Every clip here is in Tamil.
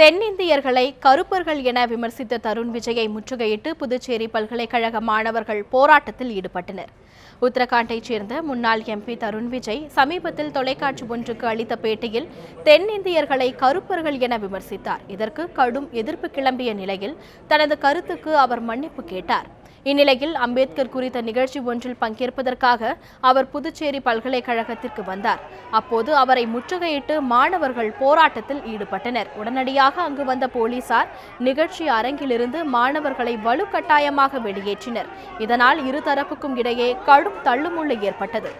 தென்னிந்தியர்களை கருப்பர்கள் என விமர்சித்த தருண் விஜயை முற்றுகையிட்டு புதுச்சேரி பல்கலைக்கழக மாணவர்கள் போராட்டத்தில் ஈடுபட்டனர். உத்தரகாண்டைச் சேர்ந்த முன்னாள் எம்பி தருண் விஜய் சமீபத்தில் தொலைக்காட்சி ஒன்றுக்கு அளித்த பேட்டியில் தென்னிந்தியர்களை கருப்பர்கள் என விமர்சித்தார். இதற்கு கடும் எதிர்ப்பு கிளம்பிய நிலையில் தனது கருத்துக்கு அவர் மன்னிப்பு கேட்டார். இந்நிலையில் அம்பேத்கர் குறித்த நிகழ்ச்சி ஒன்றில் பங்கேற்பதற்காக அவர் புதுச்சேரி பல்கலைக்கழகத்திற்கு வந்தார். அப்போது அவரை முற்றுகையிட்டு மாணவர்கள் போராட்டத்தில் ஈடுபட்டனர். உடனடியாக அங்கு வந்த போலீசார் நிகழ்ச்சி அரங்கிலிருந்து மாணவர்களை வலுக்கட்டாயமாக வெளியேற்றினர். இதனால் இருதரப்புக்கும் இடையே கடும் தள்ளுமுள்ளு ஏற்பட்டது.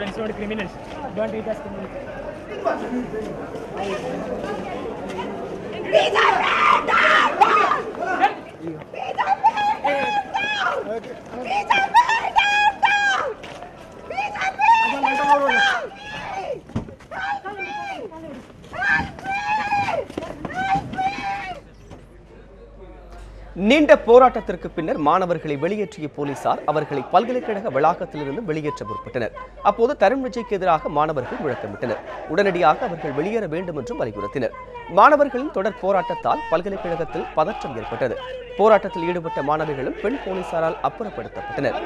Not criminals. Don't treat us criminals. நீண்ட போராட்டத்திற்கு பின்னர் மாணவர்களை வெளியேற்றிய போலீசார் அவர்களை பல்கலைக்கழக வளாகத்திலிருந்து வெளியேற்ற முற்பட்டனர் அப்போது தருண் விஜய்க்கு எதிராக மாணவர்கள் முழக்கமிட்டனர் உடனடியாக அவர்கள் வெளியேற வேண்டும் என்றும் வலியுறுத்தினர் மாணவர்களின் தொடர் போராட்டத்தால் பல்கலைக்கழகத்தில் பதற்றம் ஏற்பட்டது போராட்டத்தில் ஈடுபட்ட மாணவிகளும் பெண் போலீசாரால் அப்புறப்படுத்தப்பட்டனர்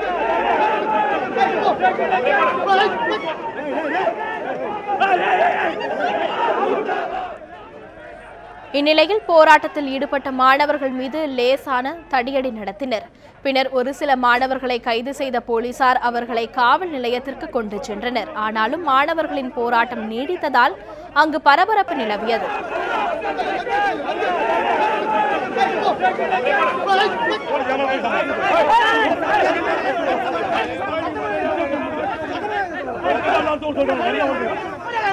இந்நிலையில் போராட்டத்தில் ஈடுபட்ட மாணவர்கள் மீது லேசான தடியடி நடத்தினர் பின்னர் ஒரு சில மாணவர்களை கைது செய்த போலீசார் அவர்களை காவல் நிலையத்திற்கு கொண்டு சென்றனர் ஆனாலும் மாணவர்களின் போராட்டம் நீடித்ததால் அங்கு பரபரப்பு நிலவியது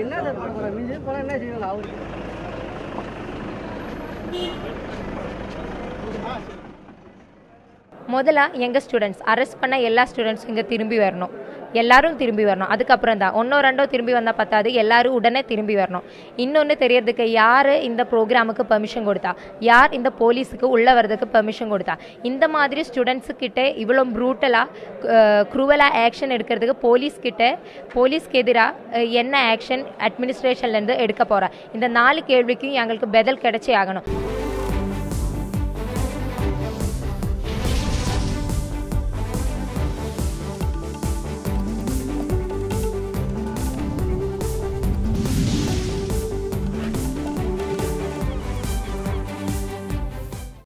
என்ன பண்ண போகிறோம் மிஞ்சி போனால் என்ன செய்வாங்க? அவருக்கு முதல்ல எங்கள் ஸ்டூடெண்ட்ஸ் அரெஸ்ட் பண்ண எல்லா ஸ்டூடெண்ட்ஸும் இங்கே திரும்பி வரணும். எல்லாரும் திரும்பி வரணும். அதுக்கப்புறம் தான். ஒன்றோ ரெண்டோ திரும்பி வந்தால் பத்தாது. எல்லாரும் உடனே திரும்பி வரணும். இன்னொன்று தெரியறதுக்கு யார் இந்த ப்ரோக்ராமுக்கு பெர்மிஷன் கொடுத்தா? யார் இந்த போலீஸுக்கு உள்ளே வர்றதுக்கு பெர்மிஷன் கொடுத்தா? இந்த மாதிரி ஸ்டூடெண்ட்ஸுக்கிட்ட இவ்வளோ ப்ரூட்டலாக க்ரூவலாக ஆக்ஷன் எடுக்கிறதுக்கு போலீஸ்கிட்ட போலீஸ்க்கு எதிராக என்ன ஆக்ஷன் அட்மினிஸ்ட்ரேஷன்லேருந்து எடுக்க போகிறா இந்த நாலு கேள்விக்கும் எங்களுக்கு பெதல் கிடைச்சே ஆகணும்.